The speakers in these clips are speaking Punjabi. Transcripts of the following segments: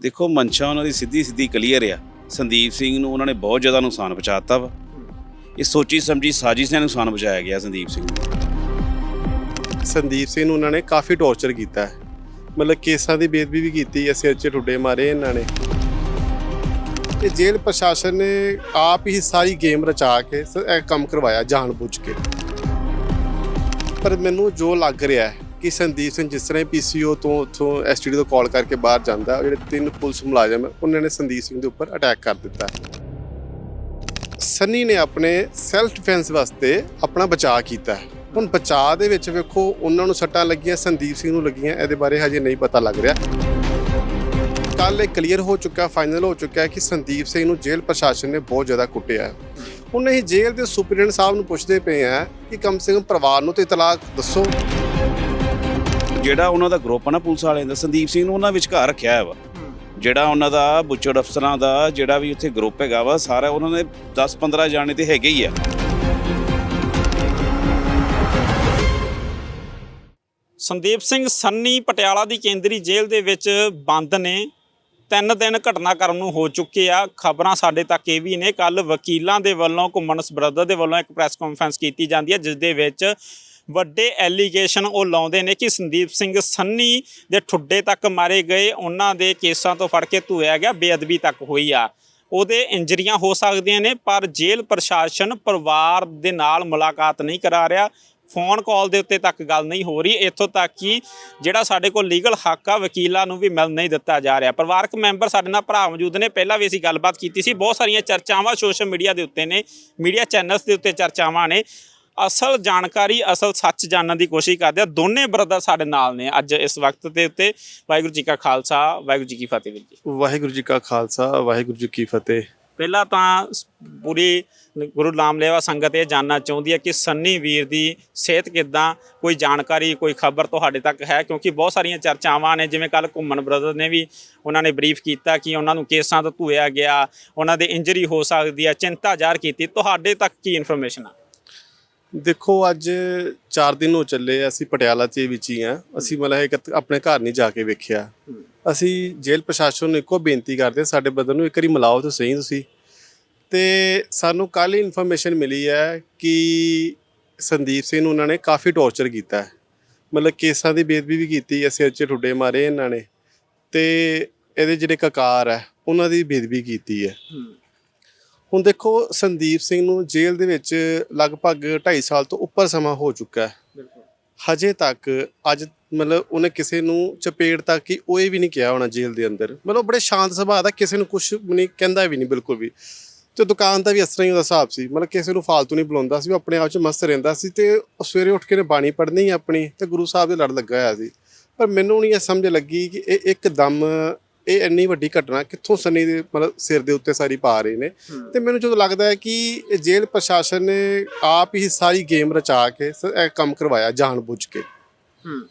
ਦੇਖੋ ਮਨਸ਼ਾ ਉਹਨਾਂ ਦੀ ਸਿੱਧੀ ਸਿੱਧੀ ਕਲੀਅਰ ਆ। ਸੰਦੀਪ ਸਿੰਘ ਨੂੰ ਉਹਨਾਂ ਨੇ ਬਹੁਤ ਜ਼ਿਆਦਾ ਨੁਕਸਾਨ ਪਹੁੰਚਾਤਾ ਵਾ। ਇਹ ਸੋਚੀ ਸਮਝੀ ਸਾਜ਼ਿਸ਼ ਨਾਲ ਨੁਕਸਾਨ ਪਹੁੰਚਾਇਆ ਗਿਆ ਸੰਦੀਪ ਸਿੰਘ ਨੂੰ। ਸੰਦੀਪ ਸਿੰਘ ਨੂੰ ਉਹਨਾਂ ਨੇ ਕਾਫੀ ਟੌਰਚਰ ਕੀਤਾ। ਹੈ ਮਤਲਬ ਕੇਸਾਂ ਦੀ ਬੇਦਬੀ ਵੀ ਕੀਤੀ ਹੈ ਸਿਰ 'ਚ ਠੁੱਡੇ ਮਾਰੇ ਇਹਨਾਂ ਨੇ। ਇਹ ਜੇਲ੍ਹ ਪ੍ਰਸ਼ਾਸਨ ਨੇ ਆਪ ਹੀ ਸਾਰੀ ਗੇਮ ਰਚਾ ਕੇ ਇਹ ਕੰਮ ਕਰਵਾਇਆ ਜਾਣ ਬੁੱਝ ਕੇ। ਪਰ ਮੈਨੂੰ ਜੋ ਲੱਗ ਰਿਹਾ ਹੈ ਕਿ ਸੰਦੀਪ ਸਿੰਘ ਜਿਸ ਤਰ੍ਹਾਂ ਪੀਸੀਓ ਤੋਂ ਉਥੋਂ ਐਸਟੀਡੀ ਤੋਂ ਕਾਲ ਕਰਕੇ ਬਾਹਰ ਜਾਂਦਾ ਜਿਹੜੇ ਤਿੰਨ ਪੁਲਿਸ ਮੁਲਾਜ਼ਮ ਉਹਨਾਂ ਨੇ ਸੰਦੀਪ ਸਿੰਘ ਦੇ ਉੱਪਰ ਅਟੈਕ ਕਰ ਦਿੱਤਾ। ਸੰਨੀ ਨੇ ਆਪਣੇ ਸੈਲਫ ਡਿਫੈਂਸ ਵਾਸਤੇ ਆਪਣਾ ਬਚਾਅ ਕੀਤਾ। ਹੁਣ ਬਚਾਅ ਦੇ ਵਿੱਚ ਵੇਖੋ, ਉਹਨਾਂ ਨੂੰ ਸੱਟਾਂ ਲੱਗੀਆਂ, ਸੰਦੀਪ ਸਿੰਘ ਨੂੰ ਲੱਗੀਆਂ, ਇਹਦੇ ਬਾਰੇ ਹਜੇ ਨਹੀਂ ਪਤਾ ਲੱਗ ਰਿਹਾ। ਕੱਲ ਇਹ ਕਲੀਅਰ ਹੋ ਚੁੱਕਾ ਫਾਈਨਲ ਹੋ ਚੁੱਕਾ ਕਿ ਸੰਦੀਪ ਸਿੰਘ ਨੂੰ ਜੇਲ੍ਹ ਪ੍ਰਸ਼ਾਸਨ ਨੇ ਬਹੁਤ ਜ਼ਿਆਦਾ ਕੁੱਟਿਆ। ਹੁਣ ਅਸੀਂ ਜੇਲ੍ਹ ਦੇ ਸੁਪਰਡੈਂਟ ਸਾਹਿਬ ਨੂੰ ਪੁੱਛਦੇ ਪਏ ਆ ਕਿ ਕਮ ਸੇ ਕਮ ਪਰਿਵਾਰ ਨੂੰ ਤੇ ਇਤਲਾਹ ਦੱਸੋ। ਜਿਹੜਾ ਉਹਨਾਂ ਦਾ ਗਰੁੱਪ ਆ ਨਾ ਪੁਲਿਸ ਵਾਲਿਆਂ ਦਾ ਸੰਦੀਪ ਸਿੰਘ ਨੂੰ ਉਹਨਾਂ ਵਿਚਕਾਰ ਰੱਖਿਆ ਹੈ ਵਾ। ਜਿਹੜਾ ਉਹਨਾਂ ਦਾ ਬੁੱਚੜ ਅਫਸਰਾਂ ਦਾ ਜਿਹੜਾ ਵੀ ਉੱਥੇ ਗਰੁੱਪ ਹੈਗਾ ਵਾ ਸਾਰਾ ਉਹਨਾਂ ਦੇ 10-15 ਜਾਣੇ ਤੇ ਹੈਗੇ ਹੀ ਆ। ਸੰਦੀਪ ਸਿੰਘ ਸੰਨੀ ਪਟਿਆਲਾ ਦੀ ਕੇਂਦਰੀ ਜੇਲ੍ਹ ਦੇ ਵਿੱਚ ਬੰਦ ਨੇ। ਤਿੰਨ ਦਿਨ ਘਟਨਾਕ੍ਰਮ ਨੂੰ ਹੋ ਚੁੱਕੇ ਆ। ਖਬਰਾਂ ਸਾਡੇ ਤੱਕ ਇਹ ਵੀ ਨੇ ਕੱਲ ਵਕੀਲਾਂ ਦੇ ਵੱਲੋਂ ਘੁੰਮਣਸ ਬ੍ਰਦਰ ਦੇ ਵੱਲੋਂ ਇੱਕ ਪ੍ਰੈਸ ਕਾਨਫਰੰਸ ਕੀਤੀ ਜਾਂਦੀ ਹੈ ਜਿਸ ਦੇ ਵਿੱਚ ਵੱਡੇ ਐਲੀਗੇਸ਼ਨ ਉਹ ਲਾਉਂਦੇ ਨੇ ਕਿ ਸੰਦੀਪ ਸਿੰਘ ਸੰਨੀ ਦੇ ਠੁੱਡੇ ਤੱਕ ਮਾਰੇ ਗਏ। ਉਹਨਾਂ ਦੇ ਕੇਸਾਂ ਤੋਂ ਫੜ ਕੇ ਧੋਇਆ ਗਿਆ, ਬੇਅਦਬੀ ਤੱਕ ਹੋਈ ਆ। ਉਹਦੇ ਇੰਜਰੀਆਂ ਹੋ ਸਕਦੀਆਂ ਨੇ, ਪਰ ਜੇਲ੍ਹ ਪ੍ਰਸ਼ਾਸਨ ਪਰਿਵਾਰ ਦੇ ਨਾਲ ਮੁਲਾਕਾਤ ਨਹੀਂ ਕਰਾ ਰਿਹਾ। ਫੋਨ ਕਾਲ ਦੇ ਉੱਤੇ ਤੱਕ ਗੱਲ ਨਹੀਂ ਹੋ ਰਹੀ। ਇੱਥੋਂ ਤੱਕ ਕਿ ਜਿਹੜਾ ਸਾਡੇ ਕੋਲ ਲੀਗਲ ਹੱਕ ਆ, ਵਕੀਲਾਂ ਨੂੰ ਵੀ ਮਿਲ ਨਹੀਂ ਦਿੱਤਾ ਜਾ ਰਿਹਾ। ਪਰਿਵਾਰਕ ਮੈਂਬਰ ਸਾਡੇ ਨਾਲ ਭਰਾ ਮੌਜੂਦ ਨੇ। ਪਹਿਲਾਂ ਵੀ ਅਸੀਂ ਗੱਲਬਾਤ ਕੀਤੀ ਸੀ। ਬਹੁਤ ਸਾਰੀਆਂ ਚਰਚਾਵਾਂ ਸੋਸ਼ਲ ਮੀਡੀਆ ਦੇ ਉੱਤੇ ਨੇ। ਮੀਡੀਆ ਚੈਨਲਸ ਦੇ ਉੱਤੇ ਚਰਚਾਵਾਂ ਨੇ। ਅਸਲ ਜਾਣਕਾਰੀ ਅਸਲ ਸੱਚ ਜਾਣਨ ਦੀ ਕੋਸ਼ਿਸ਼ ਕਰਦੇ ਆ। ਦੋਨੇ ਬ੍ਰਦਰ ਸਾਡੇ ਨਾਲ ਨੇ ਅੱਜ ਇਸ ਵਕਤ ਦੇ ਉੱਤੇ। ਵਾਹਿਗੁਰੂ ਜੀ ਕਾ ਖਾਲਸਾ ਵਾਹਿਗੁਰੂ ਜੀ ਕੀ ਫਤਿਹ ਵੀਰ ਜੀ। ਵਾਹਿਗੁਰੂ ਜੀ ਕਾ ਖਾਲਸਾ ਵਾਹਿਗੁਰੂ ਜੀ ਕੀ ਫਤਿਹ। ਪਹਿਲਾਂ ਤਾਂ ਪੂਰੀ ਗੁਰੂ ਨਾਮਲੇਵਾ ਸੰਗਤ ਇਹ ਜਾਨਣਾ ਚਾਹੁੰਦੀ ਹੈ ਕਿ ਸੰਨੀ ਵੀਰ ਦੀ ਸਿਹਤ ਕਿੱਦਾਂ ਕੋਈ ਜਾਣਕਾਰੀ ਕੋਈ ਖਬਰ ਤੁਹਾਡੇ ਤੱਕ ਹੈ? ਕਿਉਂਕਿ ਬਹੁਤ ਸਾਰੀਆਂ ਚਰਚਾਵਾਂ ਨੇ ਜਿਵੇਂ ਕੱਲ ਘੁੰਮਣ ਬ੍ਰਦਰ ਨੇ ਵੀ ਉਹਨਾਂ ਨੇ ਬਰੀਫ ਕੀਤਾ ਕਿ ਉਹਨਾਂ ਨੂੰ ਕੇਸਾਂ ਤੋਂ ਧੋਇਆ ਗਿਆ ਉਹਨਾਂ ਦੇ ਇੰਜਰੀ ਹੋ ਸਕਦੀ ਹੈ ਚਿੰਤਾ ਜ਼ਾਹਰ ਕੀਤੀ। ਤੁਹਾਡੇ ਤੱਕ ਕੀ ਇਨਫੋਰਮੇਸ਼ਨ ਆ? ਦੇਖੋ, ਅੱਜ 4 ਦਿਨ ਹੋ ਚੱਲੇ ਅਸੀਂ ਪਟਿਆਲਾ 'ਚ ਵਿੱਚ ਹੀ ਆ। ਅਸੀਂ ਮਤਲਬ ਇੱਕ ਆਪਣੇ ਘਰ ਨਹੀਂ ਜਾ ਕੇ ਵੇਖਿਆ। ਅਸੀਂ ਜੇਲ੍ਹ ਪ੍ਰਸ਼ਾਸਨ ਨੂੰ ਇੱਕੋ ਬੇਨਤੀ ਕਰਦੇ ਸਾਡੇ ਬਦਨ ਨੂੰ ਇੱਕ ਵਾਰੀ ਮਿਲਾਓ ਤਾਂ ਸਹੀ ਤੁਸੀਂ। ਤੇ ਸਾਨੂੰ ਕੱਲ ਇਨਫੋਰਮੇਸ਼ਨ ਮਿਲੀ ਹੈ ਕਿ ਸੰਦੀਪ ਸਿੰਘ ਨੂੰ ਉਹਨਾਂ ਨੇ ਕਾਫੀ ਟੌਰਚਰ ਕੀਤਾ ਮਤਲਬ ਕੇਸਾਂ ਦੀ ਬੇਦਬੀ ਵੀ ਕੀਤੀ ਅਸੀਂ ਉੱਚੇ ਠੁੱਡੇ ਮਾਰੇ ਇਹਨਾਂ ਨੇ। ਤੇ ਇਹਦੇ ਜਿਹੜੇ ਕਕਾਰ ਹੈ ਉਹਨਾਂ ਦੀ ਬੇਦਬੀ ਕੀਤੀ ਹੈ। ਹੁਣ ਦੇਖੋ ਸੰਦੀਪ ਸਿੰਘ ਨੂੰ ਜੇਲ੍ਹ ਦੇ ਵਿੱਚ ਲਗਭਗ 2.5 ਸਾਲ ਤੋਂ ਉੱਪਰ ਸਮਾਂ ਹੋ ਚੁੱਕਾ ਹੈ। ਹਜੇ ਤੱਕ ਅੱਜ ਮਤਲਬ ਉਹਨੇ ਕਿਸੇ ਨੂੰ ਚਪੇੜ ਤੱਕ ਹੀ ਉਹ ਇਹ ਵੀ ਨਹੀਂ ਕਿਹਾ ਹੋਣਾ ਜੇਲ੍ਹ ਦੇ ਅੰਦਰ। ਮਤਲਬ ਬੜੇ ਸ਼ਾਂਤ ਸੁਭਾਅ ਦਾ ਕਿਸੇ ਨੂੰ ਕੁਝ ਨਹੀਂ ਕਹਿੰਦਾ ਵੀ ਨਹੀਂ ਬਿਲਕੁਲ ਵੀ। ਤੇ ਦੁਕਾਨ ਦਾ ਵੀ ਇਸ ਤਰ੍ਹਾਂ ਹੀ ਉਹਦਾ ਹਿਸਾਬ ਸੀ। ਮਤਲਬ ਕਿਸੇ ਨੂੰ ਫਾਲਤੂ ਨਹੀਂ ਬੁਲਾਉਂਦਾ ਸੀ ਉਹ ਆਪਣੇ ਆਪ 'ਚ ਮਸਤ ਰਹਿੰਦਾ ਸੀ ਤੇ ਉਹ ਸਵੇਰੇ ਉੱਠ ਕੇ ਨੇ ਬਾਣੀ ਪੜ੍ਹਨੀ ਆਪਣੀ ਤੇ ਗੁਰੂ ਸਾਹਿਬ ਦੇ ਲੜ ਲੱਗਾ ਹੋਇਆ ਸੀ। ਪਰ ਮੈਨੂੰ ਨਹੀਂ ਇਹ ਸਮਝ ਲੱਗੀ ਕਿ ਇਹ ਇੱਕਦਮ ਇਹ ਇੰਨੀ ਵੱਡੀ ਘਟਨਾ ਕਿੱਥੋਂ ਸੰਨੀ ਦੇ ਮਤਲਬ ਸਿਰ ਦੇ ਉੱਤੇ ਸਾਰੀ ਪਾ ਰਹੇ ਨੇ? ਤੇ ਮੈਨੂੰ ਜਦੋਂ ਲੱਗਦਾ ਹੈ ਕਿ ਇਹ ਜੇਲ੍ਹ ਪ੍ਰਸ਼ਾਸਨ ਨੇ ਆਪ ਹੀ ਸਾਰੀ ਗੇਮ ਰਚਾ ਕੇ ਸ- ਇਹ ਕੰਮ ਕਰਵਾਇਆ ਜਾਣਬੁੱਝ ਕੇ। ਹੂੰ।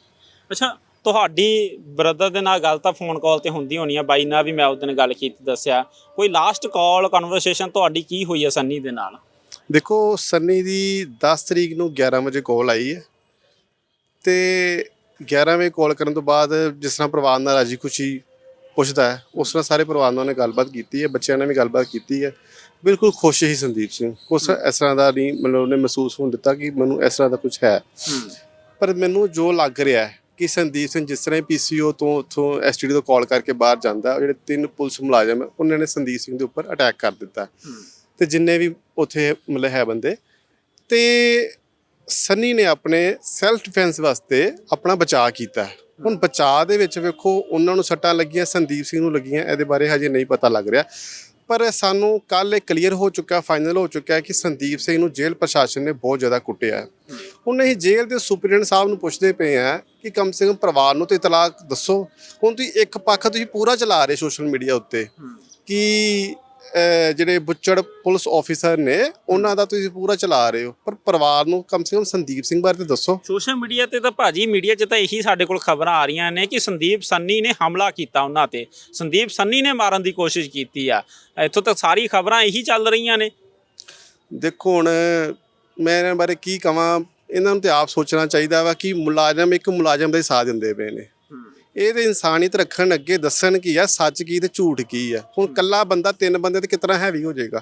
ਅੱਛਾ ਤੁਹਾਡੀ ਬ੍ਰਦਰ ਦੇ ਨਾਲ ਗੱਲ ਤਾਂ ਫੋਨ ਕਾਲ ਤੇ ਹੁੰਦੀ ਹੋਣੀ ਆ ਬਾਈ ਨਾਲ ਵੀ ਮੈਂ ਉਸ ਦਿਨ ਗੱਲ ਕੀਤੀ ਦੱਸਿਆ। ਕੋਈ ਲਾਸਟ ਕਾਲ ਕਨਵਰਸੇਸ਼ਨ ਤੁਹਾਡੀ ਕੀ ਹੋਈ ਹੈ ਸੰਨੀ ਦੇ ਨਾਲ? ਦੇਖੋ ਸੰਨੀ ਦੀ 10 ਤਰੀਕ ਨੂੰ 11 ਵਜੇ ਕਾਲ ਆਈ ਹੈ। ਤੇ 11 ਵਜੇ ਕਾਲ ਕਰਨ ਤੋਂ ਬਾਅਦ ਜਿਸ ਤਰ੍ਹਾਂ ਪਰਿਵਾਰ ਨਾਲ ਰਾਜੀ ਖੁਸ਼ੀ ਪੁੱਛਦਾ ਹੈ। ਉਸ ਤਰ੍ਹਾਂ ਸਾਰੇ ਪਰਿਵਾਰ ਨਾਲ ਉਹਨੇ ਗੱਲਬਾਤ ਕੀਤੀ ਹੈ ਬੱਚਿਆਂ ਨੇ ਵੀ ਗੱਲਬਾਤ ਕੀਤੀ ਹੈ। ਬਿਲਕੁਲ ਖੁਸ਼ ਹੀ ਸੰਦੀਪ ਸਿੰਘ। ਕੁਛ ਇਸ ਤਰ੍ਹਾਂ ਦਾ ਨਹੀਂ ਮਤਲਬ ਉਹਨੇ ਮਹਿਸੂਸ ਹੋਣ ਦਿੱਤਾ ਕਿ ਮੈਨੂੰ ਇਸ ਤਰ੍ਹਾਂ ਦਾ ਕੁਝ ਹੈ। ਪਰ ਮੈਨੂੰ ਜੋ ਲੱਗ ਰਿਹਾ ਹੈ ਕਿ ਸੰਦੀਪ ਸਿੰਘ ਜਿਸ ਤਰ੍ਹਾਂ ਪੀਸੀਓ ਤੋਂ ਉਥੋਂ ਐਸਟੀਡੀ ਤੋਂ ਕਾਲ ਕਰਕੇ ਬਾਹਰ ਜਾਂਦਾ ਉਹ ਜਿਹੜੇ ਤਿੰਨ ਪੁਲਿਸ ਮੁਲਾਜ਼ਮ ਉਹਨਾਂ ਨੇ ਸੰਦੀਪ ਸਿੰਘ ਦੇ ਉੱਪਰ ਅਟੈਕ ਕਰ ਦਿੱਤਾ। ਤੇ ਜਿੰਨੇ ਵੀ ਉੱਥੇ ਮਤਲਬ ਹੈ ਬੰਦੇ ਤੇ ਸੰਨੀ ਨੇ ਆਪਣੇ ਸੈਲਫ ਡਿਫੈਂਸ ਵਾਸਤੇ ਆਪਣਾ ਬਚਾਅ ਕੀਤਾ ਹੈ। ਹੁਣ ਬਚਾਅ ਦੇ ਵਿੱਚ ਵੇਖੋ ਉਹਨਾਂ ਨੂੰ ਸੱਟਾਂ ਲੱਗੀਆਂ ਸੰਦੀਪ ਸਿੰਘ ਨੂੰ ਲੱਗੀਆਂ ਇਹਦੇ ਬਾਰੇ ਹਜੇ ਨਹੀਂ ਪਤਾ ਲੱਗ ਰਿਹਾ। ਪਰ ਸਾਨੂੰ ਕੱਲ ਇਹ ਕਲੀਅਰ ਹੋ ਚੁੱਕਾ ਫਾਈਨਲ ਹੋ ਚੁੱਕਾ ਕਿ ਸੰਦੀਪ ਸਿੰਘ ਨੂੰ ਜੇਲ੍ਹ ਪ੍ਰਸ਼ਾਸਨ ਨੇ ਬਹੁਤ ਜ਼ਿਆਦਾ ਕੁੱਟਿਆ ਹੈ। ਹੁਣ ਅਸੀਂ ਜੇਲ੍ਹ ਦੇ ਸੁਪਰਡੈਂਟ ਸਾਹਿਬ ਨੂੰ ਪੁੱਛਦੇ ਪਏ ਆ ਕਿ ਕਮ ਸੇ ਕਮ ਪਰਿਵਾਰ ਨੂੰ ਤੇ ਇਤਲਾਹ ਦੱਸੋ। ਹੁਣ ਤੁਸੀਂ ਇੱਕ ਪੱਖ ਤੁਸੀਂ ਪੂਰਾ ਚਲਾ ਰਹੇ ਸੋਸ਼ਲ ਮੀਡੀਆ ਉੱਤੇ ਕਿ ਜਿਹੜੇ ਬੁੱਚੜ ਪੁਲਿਸ ਆਫੀਸਰ ਨੇ ਉਹਨਾਂ ਦਾ ਤੁਸੀਂ ਪੂਰਾ ਚਲਾ ਰਹੇ ਹੋ। ਪਰ ਪਰਿਵਾਰ ਨੂੰ ਕਮ ਸੇ ਕਮ ਸੰਦੀਪ ਸਿੰਘ ਬਾਰੇ ਤੇ ਦੱਸੋ। ਸੋਸ਼ਲ ਮੀਡੀਆ ਤੇ ਤਾਂ ਭਾਜੀ ਮੀਡੀਆ 'ਚ ਤਾਂ ਇਹੀ ਸਾਡੇ ਕੋਲ ਖਬਰਾਂ ਆ ਰਹੀਆਂ ਨੇ ਕਿ ਸੰਦੀਪ ਸੰਨੀ ਨੇ ਹਮਲਾ ਕੀਤਾ ਉਹਨਾਂ ਤੇ। ਸੰਦੀਪ ਸੰਨੀ ਨੇ ਮਾਰਨ ਦੀ ਕੋਸ਼ਿਸ਼ ਕੀਤੀ ਆ। ਇੱਥੋਂ ਤੱਕ ਸਾਰੀ ਖਬਰਾਂ ਇਹੀ ਚੱਲ ਰਹੀਆਂ ਨੇ। ਦੇਖੋ ਹੁਣ ਮੈਂ ਇਹਨਾਂ ਬਾਰੇ ਕੀ ਕਵਾਂ ਇਹਨਾਂ ਨੂੰ ਤੇ ਆਪ ਸੋਚਣਾ ਚਾਹੀਦਾ ਵਾ ਕਿ ਮੁਲਾਜ਼ਮ ਇੱਕ ਮੁਲਾਜ਼ਮ ਦਾ ਹੀ ਸਾਥ ਦਿੰਦੇ ਪਏ ਨੇ। ਇਹ ਤੇ ਇਨਸਾਨੀਅਤ ਰੱਖਣ ਅੱਗੇ ਦੱਸਣ ਕੀ ਆ ਸੱਚ ਕੀ ਤੇ ਝੂਠ ਕੀ ਆ। ਹੁਣ ਕੱਲਾ ਬੰਦਾ ਤਿੰਨ ਬੰਦੇ ਤੇ ਕਿਤਨਾ ਹੈਵੀ ਹੋ ਜਾਏਗਾ।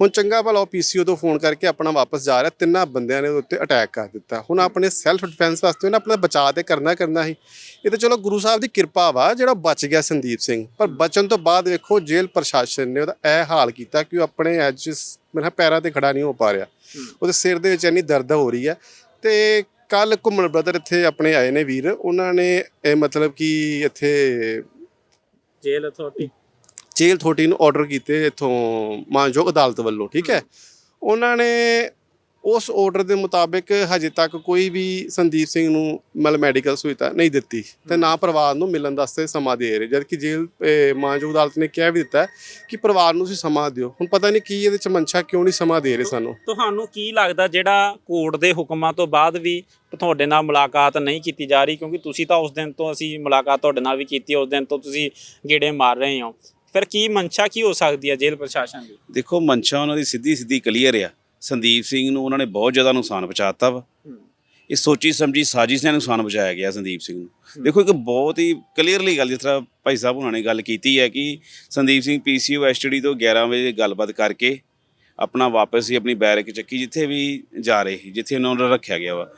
ਹੁਣ ਚੰਗਾ ਭਲਾ ਉਹ ਪੀਸੀਓ ਤੋਂ ਫੋਨ ਕਰਕੇ ਆਪਣਾ ਵਾਪਸ ਜਾ ਰਿਹਾ ਤਿੰਨਾਂ ਬੰਦਿਆਂ ਨੇ ਉਹਦੇ ਉੱਤੇ ਅਟੈਕ ਕਰ ਦਿੱਤਾ। ਹੁਣ ਆਪਣੇ ਸੈਲਫ ਡਿਫੈਂਸ ਵਾਸਤੇ ਉਹਨੇ ਆਪਣਾ ਬਚਾਅ ਤੇ ਕਰਨਾ ਕਰਨਾ ਸੀ। ਇਹ ਤਾਂ ਚਲੋ ਗੁਰੂ ਸਾਹਿਬ ਦੀ ਕਿਰਪਾ ਵਾ ਜਿਹੜਾ ਬਚ ਗਿਆ ਸੰਦੀਪ ਸਿੰਘ। ਪਰ ਬਚਣ ਤੋਂ ਬਾਅਦ ਵੇਖੋ ਜੇਲ੍ਹ ਪ੍ਰਸ਼ਾਸਨ ਨੇ ਉਹਦਾ ਇਹ ਹਾਲ ਕੀਤਾ ਕਿ ਉਹ ਆਪਣੇ ਅੱਜ ਮੇਰੇ ਪੈਰਾਂ ਤੇ ਖੜਾ ਨਹੀਂ ਹੋ ਪਾ ਰਿਹਾ। ਉਹਦੇ ਸਿਰ ਦੇ ਵਿੱਚ ਇੰਨੀ ਦਰਦ ਹੋ ਰਹੀ ਹੈ। ਤੇ ਕੱਲ ਘੁੰਮਣ ਬ੍ਰਦਰ ਇੱਥੇ ਆਪਣੇ ਆਏ ਨੇ ਵੀਰ। ਉਹਨਾਂ ਨੇ ਇਹ ਮਤਲਬ ਕਿ ਇੱਥੇ ਜੇਲ੍ਹ ਅਥਾਰਟੀ ਜੇਲ੍ਹ ਅਥਾਰਟੀ ਨੂੰ ਆਰਡਰ ਕੀਤੇ ਇਥੋਂ ਮਾਨਯੋਗ ਅਦਾਲਤ ਵੱਲੋਂ ਠੀਕ ਹੈ। ਉਹਨਾਂ ਨੇ ਉਸ ਆਰਡਰ ਦੇ ਮੁਤਾਬਿਕ ਹਜੇ ਤੱਕ ਕੋਈ ਵੀ ਸੰਦੀਪ ਸਿੰਘ ਨੂੰ ਮਲ ਮੈਡੀਕਲ ਸੁਵਿਧਾ ਨਹੀਂ ਦਿੱਤੀ ਤੇ ਨਾ ਪਰਿਵਾਰ ਨੂੰ ਮਿਲਣ ਵਾਸਤੇ ਸਮਾਂ ਦੇ ਰਹੇ। ਜਦ ਕਿ ਜੇਲ੍ਹ ਮਾਨਯੋਗ ਅਦਾਲਤ ਨੇ ਕਹਿ ਵੀ ਦਿੱਤਾ ਕਿ ਪਰਿਵਾਰ ਨੂੰ ਤੁਸੀਂ ਸਮਾਂ ਦਿਓ। ਹੁਣ ਪਤਾ ਨਹੀਂ ਕੀ ਇਹਦੇ ਚ ਮਨਸ਼ਾ ਕਿਉਂ ਨਹੀਂ ਸਮਾਂ ਦੇ ਰਹੇ ਸਾਨੂੰ। ਤੁਹਾਨੂੰ ਕੀ ਲੱਗਦਾ ਜਿਹੜਾ ਕੋਰਟ ਦੇ ਹੁਕਮਾਂ ਤੋਂ ਬਾਅਦ ਵੀ ਤੁਹਾਡੇ ਨਾਲ ਮੁਲਾਕਾਤ ਨਹੀਂ ਕੀਤੀ ਜਾ ਰਹੀ? ਕਿਉਂਕਿ ਤੁਸੀਂ ਤਾਂ ਉਸ ਦਿਨ ਤੋਂ ਅਸੀਂ ਮੁਲਾਕਾਤ ਤੁਹਾਡੇ ਨਾਲ ਵੀ ਕੀਤੀ ਉਸ ਦਿਨ ਤੋਂ ਤੁਸੀਂ ਗੇੜੇ ਮਾਰ ਰਹੇ ਹੋ। ਫਿਰ ਕੀ ਮਨਸ਼ਾ ਕੀ ਹੋ ਸਕਦੀ ਹੈ ਜੇਲ੍ਹ ਪ੍ਰਸ਼ਾਸਨ ਦੀ? ਦੇਖੋ ਮਨਸ਼ਾ ਉਹਨਾਂ ਦੀ ਸਿੱਧੀ ਸਿੱਧੀ ਕਲੀਅਰ ਆ। ਸੰਦੀਪ ਸਿੰਘ ਨੂੰ ਉਹਨਾਂ ਨੇ ਬਹੁਤ ਜ਼ਿਆਦਾ ਨੁਕਸਾਨ ਪਹੁੰਚਾਤਾ ਵਾ। ਇਹ ਸੋਚੀ ਸਮਝੀ ਸਾਜ਼ਿਸ਼ ਨਾਲ ਨੁਕਸਾਨ ਪਹੁੰਚਾਇਆ ਗਿਆ ਸੰਦੀਪ ਸਿੰਘ ਨੂੰ। ਦੇਖੋ ਇੱਕ ਬਹੁਤ ਹੀ ਕਲੀਅਰਲੀ ਗੱਲ ਜਿਸ ਤਰ੍ਹਾਂ ਭਾਈ ਸਾਹਿਬ ਉਹਨਾਂ ਨੇ ਗੱਲ ਕੀਤੀ ਹੈ ਕਿ ਸੰਦੀਪ ਸਿੰਘ ਪੀਸੀਯੂ ਐਸਟਡੀ ਤੋਂ 11 ਵਜੇ ਗੱਲਬਾਤ ਕਰਕੇ ਆਪਣਾ ਵਾਪਸ ਹੀ ਆਪਣੀ ਬੈਰਕ ਚੱਕੀ ਜਿੱਥੇ ਵੀ ਜਾ ਰਹੇ ਸੀ ਜਿੱਥੇ ਉਹਨਾਂ ਨੂੰ ਰੱਖਿਆ ਗਿਆ ਵਾ।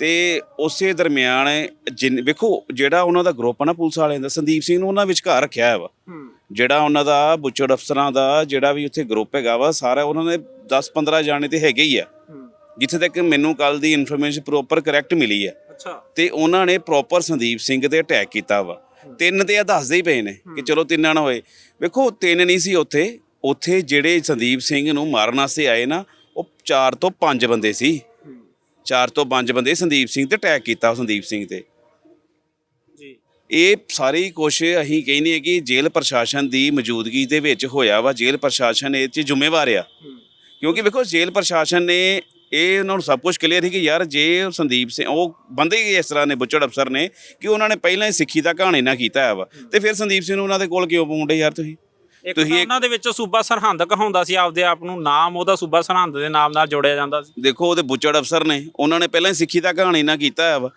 ਤੇ ਉਸੇ ਦਰਮਿਆਨ ਜਿਨ ਵੇਖੋ ਜਿਹੜਾ ਉਹਨਾਂ ਦਾ ਗਰੁੱਪ ਆ ਨਾ ਪੁਲਿਸ ਵਾਲਿਆਂ ਦਾ ਸੰਦੀਪ ਸਿੰਘ ਨੂੰ ਉਹਨਾਂ ਵਿਚਕਾਰ ਰੱਖਿਆ ਵਾ। ਜਿਹੜਾ ਉਹਨਾਂ ਦਾ ਬੁੱਚੜ ਅਫਸਰਾਂ ਦਾ ਜਿਹੜਾ ਵੀ ਉੱਥੇ ਗਰੁੱਪ ਹੈਗਾ ਵਾ ਸਾਰਾ ਉਹਨਾਂ ਦੇ 10-15 ਜਾਣੇ ਤੇ ਹੈਗੇ ਹੀ ਆ। ਜਿੱਥੇ ਤੱਕ ਮੈਨੂੰ ਕੱਲ ਦੀ ਇਨਫੋਰਮੇਸ਼ਨ ਪ੍ਰੋਪਰ ਕਰੈਕਟ ਮਿਲੀ ਹੈ ਅੱਛਾ। ਤੇ ਉਹਨਾਂ ਨੇ ਪ੍ਰੋਪਰ ਸੰਦੀਪ ਸਿੰਘ ਤੇ ਅਟੈਕ ਕੀਤਾ ਵਾ। ਤਿੰਨ ਤੇ ਆ ਦੱਸਦੇ ਹੀ ਪਏ ਨੇ ਕਿ ਚਲੋ ਤਿੰਨਾਂ ਨਾ ਹੋਏ। ਵੇਖੋ ਤਿੰਨ ਨਹੀਂ ਸੀ ਉੱਥੇ। ਉੱਥੇ ਜਿਹੜੇ ਸੰਦੀਪ ਸਿੰਘ ਨੂੰ ਮਾਰਨ ਵਾਸਤੇ ਆਏ ਨਾ ਉਹ 4 ਤੋਂ 5 ਬੰਦੇ ਸੀ। ਚਾਰ ਤੋਂ ਪੰਜ ਬੰਦੇ ਸੰਦੀਪ ਸਿੰਘ ਤੇ ਅਟੈਕ ਕੀਤਾ ਸੰਦੀਪ ਸਿੰਘ ਤੇ। ਜੀ ਇਹ ਸਾਰੀ ਕੁਛ ਅਸੀਂ ਕਹਿੰਦੇ ਹਾਂ ਕਿ ਜੇਲ੍ਹ ਪ੍ਰਸ਼ਾਸਨ ਦੀ ਮੌਜੂਦਗੀ ਦੇ ਵਿੱਚ ਹੋਇਆ ਵਾ। ਜੇਲ੍ਹ ਪ੍ਰਸ਼ਾਸਨ ਇਹ 'ਚ ਜ਼ਿੰਮੇਵਾਰ ਆ। ਕਿਉਂਕਿ ਵੇਖੋ, ਜੇਲ੍ਹ ਪ੍ਰਸ਼ਾਸਨ ਨੇ ਇਹ ਉਹਨਾਂ ਨੂੰ ਸਭ ਕੁਝ ਕਲੀਅਰ ਸੀ ਕਿ ਯਾਰ ਜੇ ਸੰਦੀਪ ਸਿੰਘ, ਉਹ ਬੰਦੇ ਹੀ ਇਸ ਤਰ੍ਹਾਂ ਨੇ ਬੁੱਚੜ ਅਫਸਰ ਨੇ ਕਿ ਉਹਨਾਂ ਨੇ ਪਹਿਲਾਂ ਹੀ ਸਿੱਖੀ ਦਾ ਕਹਾਣੀ ਨਾ ਕੀਤਾ ਹੈ ਵਾ। ਤੇ ਫਿਰ ਸੰਦੀਪ ਸਿੰਘ ਨੂੰ ਉਹਨਾਂ ਦੇ ਕੋਲ ਕਿਉਂ ਪਾਉਂਦੇ ਯਾਰ ਤੁਸੀਂ? ਇੱਕ ਤੁਸੀਂ ਤਾਂ ਇੱਕ- ਉਹਨਾਂ ਦੇ ਵਿੱਚ ਸੂਬਾ ਸਰਹੰਦ ਕਹਾਉਂਦਾ ਸੀ ਆਪਦੇ ਆਪ ਨੂੰ ਨਾਮ ਉਹਦਾ ਸੂਬਾ ਸਰਹੰਦ ਦੇ ਨਾਮ ਨਾਲ ਜੋੜਿਆ ਜਾਂਦਾ ਸੀ। ਦੇਖੋ ਉਹਦੇ ਬੁੱਚੜ ਅਫਸਰ ਨੇ ਉਹਨਾਂ ਨੇ ਪਹਿਲਾਂ ਹੀ ਸਿੱਖੀ ਦਾ ਕਹਾਣੀ ਨਾ ਕੀਤਾ ਹੈ ਵਾ।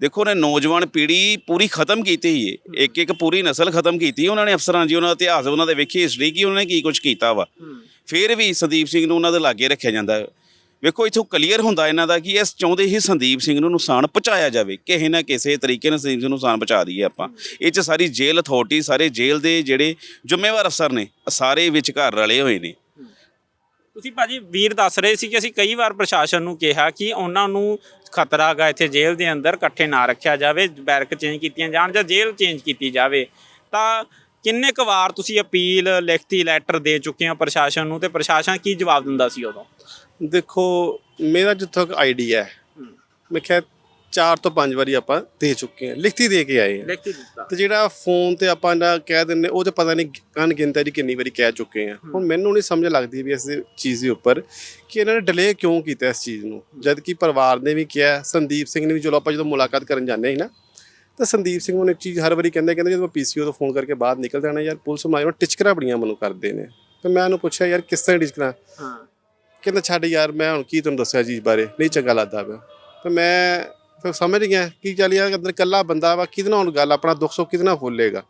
ਦੇਖੋ ਨੇ ਨੌਜਵਾਨ ਪੀੜ੍ਹੀ ਪੂਰੀ ਖਤਮ ਕੀਤੀ ਹੀ ਹੈ। ਇੱਕ ਇੱਕ ਪੂਰੀ ਨਸਲ ਖਤਮ ਕੀਤੀ ਉਹਨਾਂ ਨੇ ਅਫਸਰਾਂ ਜੀ ਉਹਨਾਂ ਦਾ ਇਤਿਹਾਸ ਉਹਨਾਂ ਦੇ ਵੇਖੀ ਹਿਸਟਰੀ ਕੀ ਉਹਨਾਂ ਨੇ ਕੀ ਕੁਝ ਕੀਤਾ ਵਾ। ਫਿਰ ਵੀ ਸੰਦੀਪ ਸਿੰਘ ਨੂੰ ਉਹਨਾਂ ਦੇ ਲਾਗੇ ਰੱਖਿਆ ਜਾਂਦਾ। ਹੈ। ਵੇਖੋ, ਇਥੋਂ ਕਲੀਅਰ ਹੁੰਦਾ ਇਹਨਾਂ ਦਾ ਕਿ ਇਸ ਚਾਹੁੰਦੇ ਹੀ ਸੰਦੀਪ ਸਿੰਘ ਨੂੰ ਨੁਕਸਾਨ ਪਹੁੰਚਾਇਆ ਜਾਵੇ। ਕਿਸੇ ਨਾ ਕਿਸੇ ਤਰੀਕੇ ਨਾਲ ਸੰਦੀਪ ਸਿੰਘ ਨੂੰ ਨੁਕਸਾਨ ਪਹੁੰਚਾ ਦਈਏ ਆਪਾਂ। ਇਹ ਚ ਸਾਰੀ ਜੇਲ੍ਹ ਅਥਾਰਟੀ ਸਾਰੇ ਜੇਲ੍ਹ ਦੇ ਜਿਹੜੇ ਜ਼ਿੰਮੇਵਾਰ ਅਫਸਰ ਨੇ ਸਾਰੇ ਵਿਚਕਾਰ ਰਲੇ ਹੋਏ ਨੇ। ਤੁਸੀਂ ਭਾਜੀ ਵੀਰ ਦੱਸ ਰਹੇ ਸੀ ਕਿ ਅਸੀਂ ਕਈ ਵਾਰ ਪ੍ਰਸ਼ਾਸਨ ਨੂੰ ਕਿਹਾ ਕਿ ਉਹਨਾਂ ਨੂੰ ਖਤਰਾ ਹੈਗਾ ਇੱਥੇ ਜੇਲ੍ਹ ਦੇ ਅੰਦਰ ਇਕੱਠੇ ਨਾ ਰੱਖਿਆ ਜਾਵੇ ਬੈਰਕ ਚੇਂਜ ਕੀਤੀਆਂ ਜਾਣ ਜਾਂ ਜੇਲ੍ਹ ਚੇਂਜ ਕੀਤੀ ਜਾਵੇ। ਤਾਂ ਕਿੰਨੇ ਕੁ ਵਾਰ ਤੁਸੀਂ ਅਪੀਲ ਲਿਖਤੀ ਲੈਟਰ ਦੇ ਚੁੱਕੇ ਹੋ ਪ੍ਰਸ਼ਾਸਨ ਨੂੰ ਤੇ ਪ੍ਰਸ਼ਾਸਨ ਕੀ ਜਵਾਬ ਦਿੰਦਾ ਸੀ ਉਦੋਂ? ਦੇਖੋ ਮੇਰਾ ਜਿੱਥੋਂ ਤੱਕ ਆਈਡੀਆ ਹੈ ਮੈਂ ਕਿਹਾ 4 ਤੋਂ 5 ਵਾਰੀ ਆਪਾਂ ਦੇ ਚੁੱਕੇ ਹਾਂ ਲਿਖਤੀ ਦੇ ਕੇ ਆਏ ਹਾਂ। ਲਿਖਤੀ ਦਿੱਤਾ। ਤੇ ਜਿਹੜਾ ਫੋਨ ਤੇ ਆਪਾਂ ਨਾ ਕਹਿ ਦਿੰਨੇ ਉਹ ਤੇ ਪਤਾ ਨਹੀਂ ਅਣਗਿਣਤ ਦੀ ਕਿੰਨੀ ਵਾਰੀ ਕਹਿ ਚੁੱਕੇ ਆ ਹੁਣ ਮੈਨੂੰ ਨਹੀਂ ਸਮਝ ਲੱਗਦੀ ਵੀ ਇਸ ਚੀਜ਼ ਦੇ ਉੱਪਰ ਕਿ ਇਹਨਾਂ ਨੇ ਡਿਲੇ ਕਿਉਂ ਕੀਤਾ ਇਸ ਚੀਜ਼ ਨੂੰ। ਜਦ ਕਿ ਪਰਿਵਾਰ ਨੇ ਵੀ ਕਿਹਾ ਸੰਦੀਪ ਸਿੰਘ ਨੇ ਵੀ ਚਲੋ ਆਪਾਂ ਜਦੋਂ ਮੁਲਾਕਾਤ ਕਰਨ ਜਾਂਦੇ ਸੀ ਨਾ ਤਾਂ ਸੰਦੀਪ ਸਿੰਘ ਨੂੰ ਇੱਕ ਚੀਜ਼ ਹਰ ਵਾਰੀ ਕਹਿੰਦੇ ਕਹਿੰਦੇ ਜਦੋਂ ਪੀਸੀਓ ਤੋਂ ਫੋਨ ਕਰਕੇ ਬਾਹਰ ਨਿਕਲ ਜਾਣਾ ਯਾਰ ਪੁਲਿਸ ਮੁਲਾਜ਼ਮ ਟਿਚਕਰਾਂ ਬੜੀਆਂ ਮੈਨੂੰ ਕਰਦੇ ਨੇ। ਤੇ ਮੈਂ ਉਹਨੂੰ ਪੁੱਛਿਆ ਯਾਰ ਕਿਸ ਤਰ੍ਹਾਂ ਟਿਚਕਰਾਂ? ਹਾਂ। ਕਹਿੰਦਾ ਛੱਡ ਯਾਰ, ਮੈਂ ਹੁਣ ਕੀ ਤੁਹਾਨੂੰ ਦੱਸਿਆ ਚੀਜ਼ ਬਾਰੇ? ਨਹੀਂ ਚੰਗਾ ਲੱਗਦਾ ਪਿਆ। ਤੇ ਮੈਂ ਫਿਰ ਸਮਝ ਗਿਆ ਕਿ ਚੱਲ ਯਾਰ, ਅੰਦਰ ਇਕੱਲਾ ਬੰਦਾ ਵਾ, ਕਿਹਦੇ ਹੁਣ ਗੱਲ, ਆਪਣਾ ਦੁੱਖ ਸੁੱਖ ਕਿਹਦੇ ਨਾਲ ਫੋਲੇਗਾ?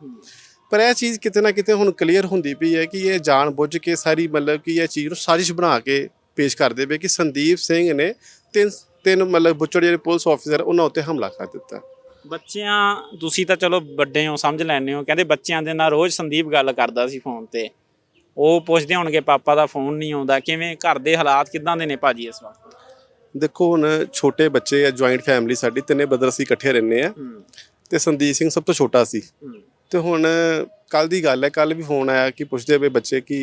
ਪਰ ਇਹ ਚੀਜ਼ ਕਿਤੇ ਨਾ ਕਿਤੇ ਹੁਣ ਕਲੀਅਰ ਹੁੰਦੀ ਪਈ ਹੈ ਕਿ ਇਹ ਜਾਣ ਬੁੱਝ ਕੇ ਸਾਰੀ ਮਤਲਬ ਕਿ ਇਹ ਚੀਜ਼ ਨੂੰ ਸਾਜ਼ਿਸ਼ ਬਣਾ ਕੇ ਪੇਸ਼ ਕਰਦੇ ਪਏ ਕਿ ਸੰਦੀਪ ਸਿੰਘ ਨੇ ਤਿੰਨ ਤਿੰਨ ਮਤਲਬ ਬੁੱਚੜ ਜਿਹੜੇ ਪੁਲਿਸ ਆਫੀਸਰ ਉਹਨਾਂ ਉੱਤੇ ਹਮਲਾ ਕਰ ਦਿੱਤਾ। ਬੱਚਿਆਂ, ਤੁਸੀਂ ਤਾਂ ਚਲੋ ਵੱਡੇ ਹੋ, ਸਮਝ ਲੈਂਦੇ ਹੋ। ਕਹਿੰਦੇ ਬੱਚਿਆਂ ਦੇ ਨਾਲ ਰੋਜ਼ ਸੰਦੀਪ ਗੱਲ ਕਰਦਾ ਸੀ ਫੋਨ ਤੇ। ਉਹ ਪੁੱਛਦੇ ਹੋਣਗੇ ਪਾਪਾ ਦਾ ਫੋਨ ਨਹੀਂ ਆਉਂਦਾ। ਕਿਵੇਂ ਘਰ ਦੇ ਹਾਲਾਤ ਕਿਦਾਂ ਦੇ ਨੇ ਭਾਜੀ ਇਸ ਵਕਤ ਦੇਖੋ ਹੁਣ ਛੋਟੇ ਬੱਚੇ ਆ ਜੁਆਇੰਟ ਫੈਮਿਲੀ ਸਾਡੀ ਤਿੰਨੇ ਬ੍ਰਦਰ ਅਸੀਂ ਇਕੱਠੇ ਰਹਿੰਦੇ ਆ। ਤੇ ਸੰਦੀਪ ਸਿੰਘ ਸਭ ਤੋਂ ਛੋਟਾ ਸੀ। ਤੇ ਹੁਣ ਕੱਲ ਦੀ ਗੱਲ ਹੈ ਕੱਲ ਵੀ ਫੋਨ ਆਇਆ ਕਿ ਪੁੱਛਦੇ ਪਏ ਬੱਚੇ ਕਿ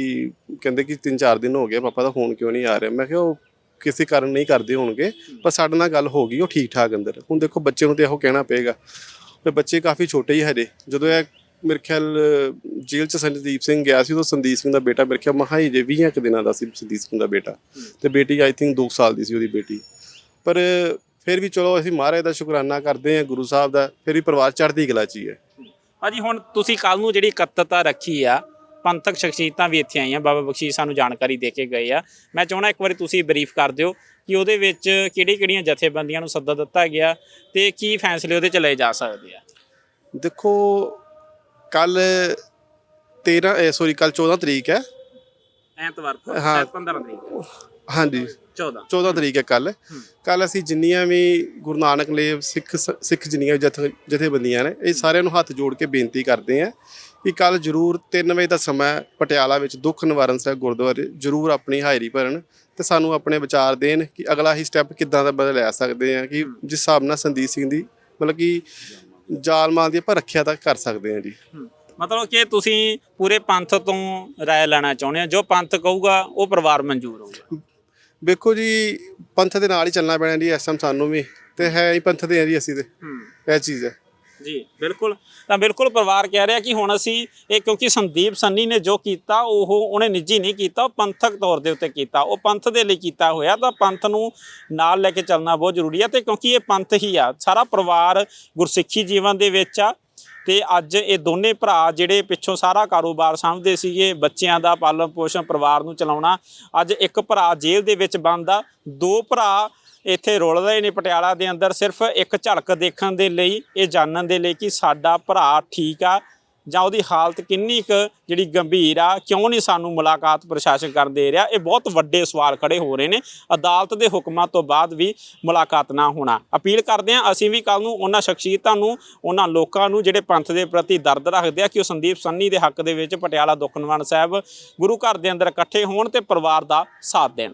ਕਹਿੰਦੇ ਕਿ 3-4 ਦਿਨ ਹੋ ਗਏ ਪਾਪਾ ਦਾ ਫੋਨ ਕਿਉਂ ਨਹੀਂ ਆ ਰਿਹਾ? ਮੈਂ ਕਿਹਾ ਉਹ ਕਿਸੇ ਕਾਰਨ ਨਹੀਂ ਕਰਦੇ ਹੋਣਗੇ ਪਰ ਸਾਡੇ ਨਾਲ ਗੱਲ ਹੋ ਗਈ ਉਹ ਠੀਕ ਠਾਕ ਅੰਦਰ। ਹੁਣ ਦੇਖੋ ਬੱਚੇ ਨੂੰ ਤੇ ਇਹੋ ਕਹਿਣਾ ਪਏਗਾ। ਤੇ ਬੱਚੇ ਕਾਫੀ ਛੋਟੇ ਹੀ ਹਜੇ। ਜਦੋਂ ਇਹ ਮੇਰੇ ਖਿਆਲ ਜੇਲ੍ਹ ਚ ਸੰਦੀਪ ਸਿੰਘ ਗਿਆ ਸੀ ਉਦੋਂ ਸੰਦੀਪ ਸਿੰਘ ਦਾ ਬੇਟਾ ਮੇਰੇ ਖਿਆਲ ਮਹਾ ਹੀ ਜੇ 20 ਕੁ ਦਿਨਾਂ ਦਾ ਸੀ ਸੰਦੀਪ ਸਿੰਘ ਦਾ ਬੇਟਾ। ਤੇ ਬੇਟੀ ਆਈ ਥਿੰਕ 2 ਸਾਲ ਦੀ ਸੀ ਉਹਦੀ ਬੇਟੀ। ਪਰ ਫਿਰ ਵੀ ਚਲੋ ਅਸੀਂ ਮਹਾਰਾਜ ਦਾ ਸ਼ੁਕਰਾਨਾ ਕਰਦੇ ਹਾਂ ਗੁਰੂ ਸਾਹਿਬ ਦਾ ਫਿਰ ਵੀ ਪਰਿਵਾਰ ਚੜ੍ਹਦੀ ਕਲਾ ਚ ਹੀ ਹੈ। ਭਾਜੀ ਹੁਣ ਤੁਸੀਂ ਕੱਲ ਨੂੰ ਜਿਹੜੀ ਇਕੱਤਰਤਾ ਰੱਖੀ ਆ ਪੰਥਕ ਸ਼ਖਸੀਅਤਾਂ ਵੀ ਇੱਥੇ ਆਈਆਂ ਬਾਬਾ ਬਖਸ਼ੀਸ਼ ਸਾਨੂੰ ਜਾਣਕਾਰੀ ਦੇ ਕੇ ਗਏ ਆ। ਮੈਂ ਚਾਹਣਾ ਇੱਕ ਵਾਰੀ ਤੁਸੀਂ ਬਰੀਫ ਕਰ ਦਿਓ ਕਿ ਉਹਦੇ ਵਿੱਚ ਕਿਹੜੀ ਕਿਹੜੀਆਂ ਜਥੇਬੰਦੀਆਂ ਨੂੰ ਸੱਦਾ ਦਿੱਤਾ ਗਿਆ ਤੇ ਕੀ ਫੈਸਲੇ ਉਹਦੇ ਚ ਲਏ ਜਾ ਸਕਦੇ ਆ? ਦੇਖੋ ਕੱਲ 13 ਸੌਰੀ ਕੱਲ 14 ਤਰੀਕ ਹੈ। ਐਤਵਾਰ ਹਾਂ। 15 ਤਰੀਕ। ਹਾਂਜੀ। 14 14 ਤਰੀਕ ਹੈ ਕੱਲ ਕੱਲ ਅਸੀਂ ਜਿੰਨੀਆਂ ਵੀ ਗੁਰੂ ਨਾਨਕ ਦੇਵ ਸਿੱਖ ਸਿੱਖ ਜਿੰਨੀਆਂ ਜਥ ਜਥੇਬੰਦੀਆਂ ਨੇ ਇਹ ਸਾਰਿਆਂ ਨੂੰ ਹੱਥ ਜੋੜ ਕੇ ਬੇਨਤੀ ਕਰਦੇ ਆ ਕਿ ਕੱਲ ਜਰੂਰ 3 ਵਜੇ ਦਾ ਸਮਾਂ ਹੈ, ਪਟਿਆਲਾ ਵਿੱਚ ਦੁੱਖ ਨਿਵਾਰਨ ਸਾਹਿਬ ਗੁਰਦੁਆਰੇ ਜਰੂਰ ਆਪਣੀ ਹਾਜ਼ਰੀ ਭਰਨ ਤੇ ਸਾਨੂੰ ਆਪਣੇ ਵਿਚਾਰ ਦੇਣ ਕਿ ਅਗਲਾ ਹੀ ਸਟੈਪ ਕਿੱਦਾਂ ਦਾ ਬਦਲ ਲੈ ਸਕਦੇ ਆ ਕਿ ਜਿਸ ਹਿਸਾਬ ਨਾਲ ਸੰਦੀਪ ਸਿੰਘ ਦੀ ਮਤਲਬ ਕਿ ਜਾਲਮਾਲ ਦੀ ਆਪਾਂ ਰੱਖਿਆ ਤਾਂ ਕਰ ਸਕਦੇ ਆ ਜੀ। ਮਤਲਬ ਕਿ ਤੁਸੀਂ ਪੂਰੇ ਪੰਥ ਤੋਂ ਰਾਏ ਲੈਣਾ ਚਾਹੁੰਦੇ ਹੋ ਜੋ ਪੰਥ ਕਹੂਗਾ ਉਹ ਪਰਿਵਾਰ ਮਨਜ਼ੂਰ ਹੋਊਗਾ। ਵੇਖੋ ਜੀ ਪੰਥ ਦੇ ਨਾਲ ਹੀ ਚੱਲਣਾ ਪੈਣਾ ਜੀ ਟਾਈਮ ਸਾਨੂੰ ਵੀ। ਤੇ ਹੈ ਹੀ ਪੰਥ ਦੇ ਆ ਜੀ ਅਸੀਂ ਤੇ। ਇਹ ਚੀਜ਼ ਹੈ। ਜੀ, ਬਿਲਕੁਲ। ਤਾਂ ਬਿਲਕੁਲ ਪਰਿਵਾਰ ਕਹਿ ਰਿਹਾ ਕਿ ਹੁਣ ਅਸੀਂ ਇਹ ਕਿਉਂਕਿ ਸੰਦੀਪ ਸੰਨੀ ਨੇ ਜੋ ਕੀਤਾ, ਉਹ ਉਹਨੇ ਨਿੱਜੀ ਨਹੀਂ ਕੀਤਾ, ਉਹ ਪੰਥਕ ਤੌਰ ਦੇ ਉੱਤੇ ਕੀਤਾ। ਉਹ ਪੰਥ ਦੇ ਲਈ ਕੀਤਾ ਹੋਇਆ, ਤਾਂ ਪੰਥ ਨੂੰ ਨਾਲ ਲੈ ਕੇ ਚੱਲਣਾ ਬਹੁਤ ਜ਼ਰੂਰੀ ਹੈ ਤੇ ਕਿਉਂਕਿ ਇਹ ਪੰਥ ਹੀ ਆ। ਸਾਰਾ ਪਰਿਵਾਰ ਗੁਰਸਿੱਖੀ ਜੀਵਨ ਦੇ ਵਿੱਚ ਆ ਤੇ ਅੱਜ ਇਹ ਦੋਨੇ ਭਰਾ ਜਿਹੜੇ ਪਿੱਛੋਂ ਸਾਰਾ ਕਾਰੋਬਾਰ ਸਾਂਭਦੇ ਸੀਗੇ, ਬੱਚਿਆਂ ਦਾ ਪਾਲਣ ਪੋਸ਼ਣ, ਪਰਿਵਾਰ ਨੂੰ ਚਲਾਉਣਾ, ਅੱਜ ਇੱਕ ਭਰਾ ਜੇਲ੍ਹ ਦੇ ਵਿੱਚ ਬੰਦ ਆ ਦੋ ਭਰਾ ਇੱਥੇ ਰੁਲ ਰਹੇ ਨੇ ਪਟਿਆਲਾ ਦੇ ਅੰਦਰ, ਸਿਰਫ ਇੱਕ ਝਲਕ ਦੇਖਣ ਦੇ ਲਈ, ਇਹ ਜਾਣਨ ਦੇ ਲਈ ਕਿ ਸਾਡਾ ਭਰਾ ਠੀਕ ਆ ਜਾਂ ਉਹਦੀ ਹਾਲਤ ਕਿੰਨੀ ਕੁ ਜਿਹੜੀ ਗੰਭੀਰ ਆ, ਕਿਉਂ ਨਹੀਂ ਸਾਨੂੰ ਮੁਲਾਕਾਤ ਪ੍ਰਸ਼ਾਸਨ ਕਰਨ ਦੇ ਰਿਹਾ? ਇਹ ਬਹੁਤ ਵੱਡੇ ਸਵਾਲ ਖੜੇ ਹੋ ਰਹੇ ਨੇ। ਅਦਾਲਤ ਦੇ ਹੁਕਮਾਂ ਤੋਂ ਬਾਅਦ ਵੀ ਮੁਲਾਕਾਤ ਨਾ ਹੋਣਾ। ਅਪੀਲ ਕਰਦੇ ਹਾਂ, ਅਸੀਂ ਵੀ ਕੱਲ ਨੂੰ ਉਹਨਾਂ ਸ਼ਖਸੀਅਤਾਂ ਨੂੰ, ਉਹਨਾਂ ਲੋਕਾਂ ਨੂੰ, ਜਿਹੜੇ ਪੰਥ ਦੇ ਪ੍ਰਤੀ ਦਰਦ ਰੱਖਦੇ ਆ, ਕਿ ਉਹ ਸੰਦੀਪ ਸੰਨੀ ਦੇ ਹੱਕ ਦੇ ਵਿੱਚ ਪਟਿਆਲਾ ਦੁੱਖ ਨਿਵਾਰਨ ਸਾਹਿਬ ਗੁਰੂ ਘਰ ਦੇ ਅੰਦਰ ਇਕੱਠੇ ਹੋਣ ਤੇ ਪਰਿਵਾਰ ਦਾ ਸਾਥ ਦੇਣ।